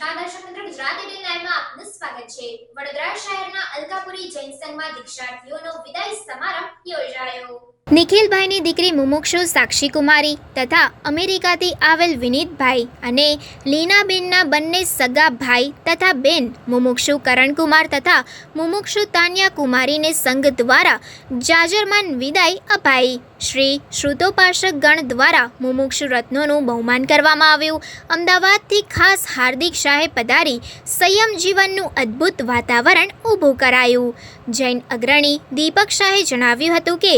નમસ્કાર દર્શક મિત્રો, ગુજરાત એટીન લાઈવમાં આપનું સ્વાગત છે. વડોદરા શહેરના અલકાપુરી જંકશનમાં દીક્ષાર્થીઓનો વિદાય સમારંભ યોજાયો. નિખિલભાઈની દીકરી મુમુક્ષુ સાક્ષી કુમારી તથા અમેરિકાથી આવેલ વિનીતભાઈ અને લીનાબેનના બંને સગા ભાઈ તથા બેન મુમુક્ષુ કરણકુમાર તથા મુમુક્ષુ તાન્યા કુમારીને સંઘ દ્વારા જાજરમાન વિદાય અપાઈ. શ્રી શ્રુતોપાસક ગણ દ્વારા મુમુક્ષુ રત્નોનું બહુમાન કરવામાં આવ્યું. અમદાવાદથી ખાસ હાર્દિક શાહે પધારી સંયમ જીવનનું અદ્ભુત વાતાવરણ ઊભું કરાયું. જૈન અગ્રણી દીપક શાહે જણાવ્યું હતું કે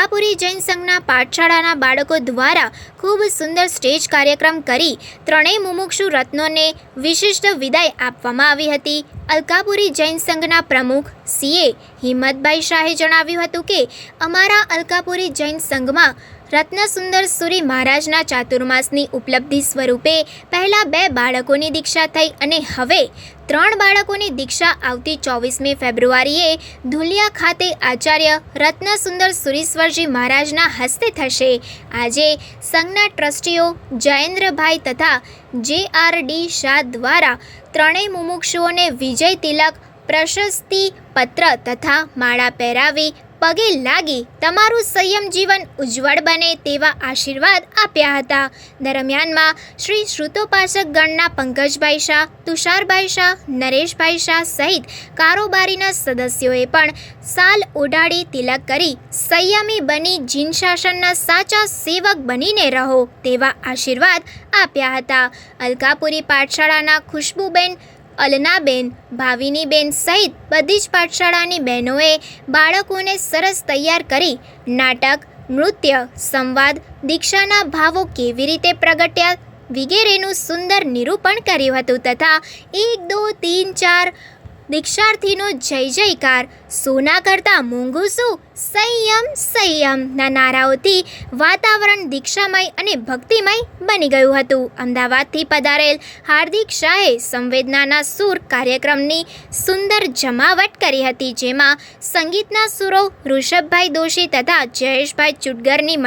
અલકાપુરી જૈન સંઘના પાઠશાળાના બાળકો દ્વારા ખૂબ સુંદર સ્ટેજ કાર્યક્રમ કરી ત્રણેય મુમુક્ષુ રત્નોને વિશિષ્ટ વિદાય આપવામાં આવી હતી. અલકાપુરી જૈન સંઘના પ્રમુખ સીએ હિંમતભાઈ શાહે જણાવ્યું હતું કે, અમારા અલકાપુરી જૈન સંઘમાં રત્નસુંદર સુરી મહારાજના ચાતુર્માસની ઉપલબ્ધિ સ્વરૂપે પહેલાં બે બાળકોની દીક્ષા થઈ અને હવે ત્રણ બાળકોની દીક્ષા આવતી ચોવીસમી ફેબ્રુઆરીએ ધુલિયા ખાતે આચાર્ય રત્નસુંદર સુરીશ્વરજી મહારાજના હસ્તે થશે. આજે સંઘના ટ્રસ્ટીઓ જયેન્દ્રભાઈ તથા જે આર ડી શાહ દ્વારા ત્રણેય મુમુક્ષુઓને વિજય તિલક પ્રશસ્તિ પત્ર તથા માળા પહેરાવી પગે લાગી તમારું સંયમ જીવન ઉજ્જવળ બને તેવા આશીર્વાદ આપ્યા હતા. દરમિયાનમાં શ્રી શ્રુતોપાસક ગણના પંકજભાઈ શાહ, તુષારભાઈ શાહ, નરેશભાઈ શાહ સહિત કારોબારીના સદસ્યોએ પણ સાલ ઓઢાડી તિલક કરી સંયમી બની જીન શાસનના સાચા સેવક બનીને રહો તેવા આશીર્વાદ આપ્યા હતા. અલકાપુરી પાઠશાળાના ખુશ્બુબેન અલનાબેન, ભાવિનીબેન સહિત બધી જ પાઠશાળાની બહેનોએ બાળકોને સરસ તૈયાર કરી નાટક, નૃત્ય, સંવાદ, દીક્ષાના ભાવો કેવી રીતે પ્રગટ્યા વગેરેનું સુંદર નિરૂપણ કર્યું હતું તથા એક, દો, તીન, ચાર દીક્ષાર્થીનો જય જયકાર. સોના કરતાં મોંઘું શું? સંયમ સંયમના નારાઓથી વાતાવરણ દીક્ષામય અને ભક્તિમય બની ગયું હતું. અમદાવાદથી પધારેલ હાર્દિક શાહે સંવેદનાના સૂર કાર્યક્રમની સુંદર જમાવટ કરી હતી, જેમાં સંગીતના સુરો ઋષભભાઈ દોશી તથા જયેશભાઈ ચુટગરની